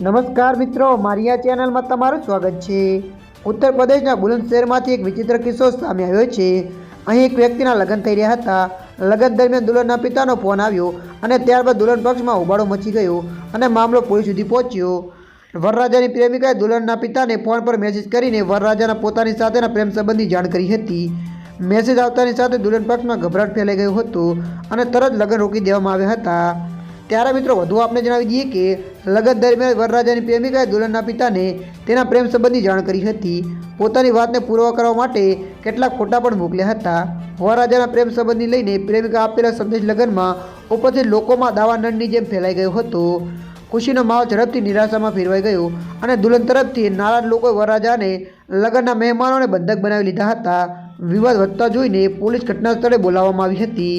નમસ્કાર મિત્રો, મારી આ ચેનલમાં તમારું સ્વાગત છે. ઉત્તર પ્રદેશના બુલંદશહેરમાંથી એક વિચિત્ર કિસ્સો સામે આવ્યો છે. અહીં એક વ્યક્તિના લગ્ન થઈ રહ્યા હતા. લગ્ન દરમિયાન દુલ્હનના પિતાનો ફોન આવ્યો અને ત્યારબાદ દુલ્હન પક્ષમાં ઉબાળો મચી ગયો અને મામલો પોલીસ સુધી પહોંચ્યો. વરરાજાની પ્રેમિકાએ દુલ્હનના પિતાને ફોન પર મેસેજ કરીને વરરાજાના પોતાની સાથેના પ્રેમ સંબંધની જાણ કરી હતી. મેસેજ આવતાની સાથે દુલ્હન પક્ષમાં ગભરાટ ફેલાઈ ગયો હતો અને તરત લગ્ન રોકી દેવામાં આવ્યા હતા. ત્યારે મિત્રો વધુ આપને જણાવી દઈએ કે લગ્ન દરમિયાન વરરાજાની પ્રેમિકાએ દુલ્હનના પિતાને તેના પ્રેમ સંબંધની જાણ કરી હતી. પોતાની વાતને પૂર્વ કરવા માટે કેટલાક ફોટા પણ મોકલ્યા હતા. વરરાજાના પ્રેમ સંબંધની લઈને પ્રેમિકા આપેલા સંદેશ લગ્નમાં ઉપરથી લોકોમાં દાવાનળની જેમ ફેલાઈ ગયો હતો. ખુશીનો માહોલ ઝડપથી નિરાશામાં ફેરવાઈ ગયો અને દુલ્હન તરફથી નારાજ લોકોએ વરરાજાને લગ્નના મહેમાનોને બંધક બનાવી લીધા હતા. વિવાદ વધતા જોઈને પોલીસ ઘટના સ્થળે બોલાવવામાં આવી હતી.